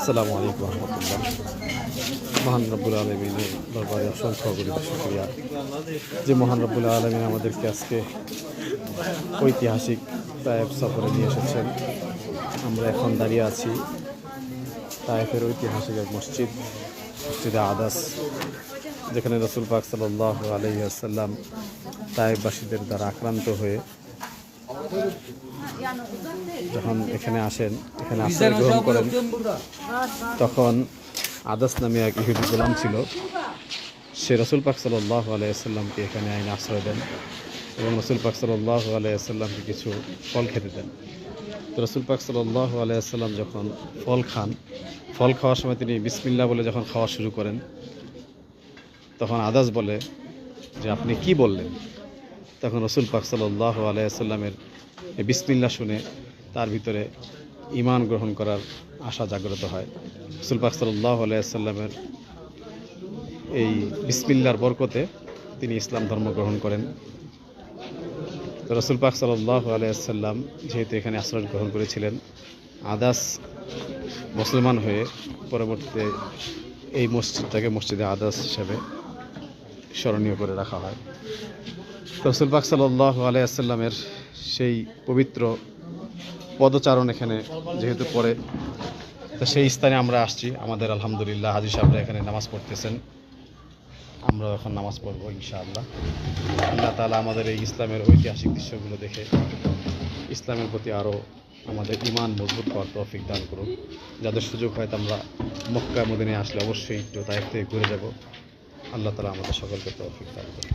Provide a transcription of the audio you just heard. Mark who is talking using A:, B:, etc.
A: আসসালামু আলাইকুম রহমতুল্লাহ। মহান রব্বুল আলমিনের দরবারে অসংখ্য অগণিত শুক্রিয়া। যে মহান রব্বুল আলমিন আমাদেরকে আজকে ঐতিহাসিক তায়েব সফরে নিয়ে এসেছেন। আমরা এখন দাঁড়িয়ে আছি তায়েফের ঐতিহাসিক এক মসজিদ, মসজিদে আদাস, যেখানে রসুল পাক সাল্লাহ আলহিহাসাল্লাম তায়েববাসীদের দ্বারা আক্রান্ত হয়ে যখন এখানে আসেন এখানে আশ্রয় গ্রহণ করেন তখন আদাস নামে এক ইহুদি গোলাম ছিল। সে রসুল পাক সাল্লাহ আলাইসাল্লামকে এখানে আইনে আশ্রয় দেন এবং রসুল পাক সাল্লাহ আলাইসাল্লামকে কিছু ফল খেতে দেন। তো রসুল পাক সাল্লাহ আলাইসাল্লাম যখন ফল খান ফল খাওয়ার সময় তিনি বিসমিল্লা বলে যখন খাওয়া শুরু করেন তখন আদাস বলে যে আপনি কি বললেন? তখন রসুল পাক সাল্লাহ আলাইসাল্লামের বিসমিল্লা শুনে তার ভিতরে ইমান গ্রহণ করার আশা জাগ্রত হয়। রসুল পাক সাল্লাহ আলাইসাল্লামের এই বিসমিল্লার বরকতে তিনি ইসলাম ধর্ম গ্রহণ করেন। রসুল পাক সাল্লাহ আলাইসাল্লাম যেহেতু এখানে আশ্রয় গ্রহণ করেছিলেন আদাস মুসলমান হয়ে পরবর্তীতে এই মসজিদটাকে মসজিদে আদাস হিসাবে স্মরণীয় করে রাখা হয়। রসুল পাক সাল্লাহ আলাইসাল্লামের সেই পবিত্র পদচারণ এখানে যেহেতু পড়ে, তো সেই স্থানে আমরা আসছি। আমাদের আলহামদুলিল্লাহ হাজি সাহেবরা এখানে নামাজ পড়তেছেন। আমরা এখন নামাজ পড়ব ইনশাআল্লাহ। আল্লাহ তালা আমাদের এই ইসলামের ঐতিহাসিক দৃশ্যগুলো দেখে ইসলামের প্রতি আরও আমাদের ইমান মজবুত হওয়ার তৌফিক দান করুন যাদের সুযোগ হয় তা আমরা মক্কা মদিনে আসলে অবশ্যই একটু তাইফ থেকে ঘুরে যাব। আল্লাহ তালা আমাদের সকলকে তৌফিক দান করুন।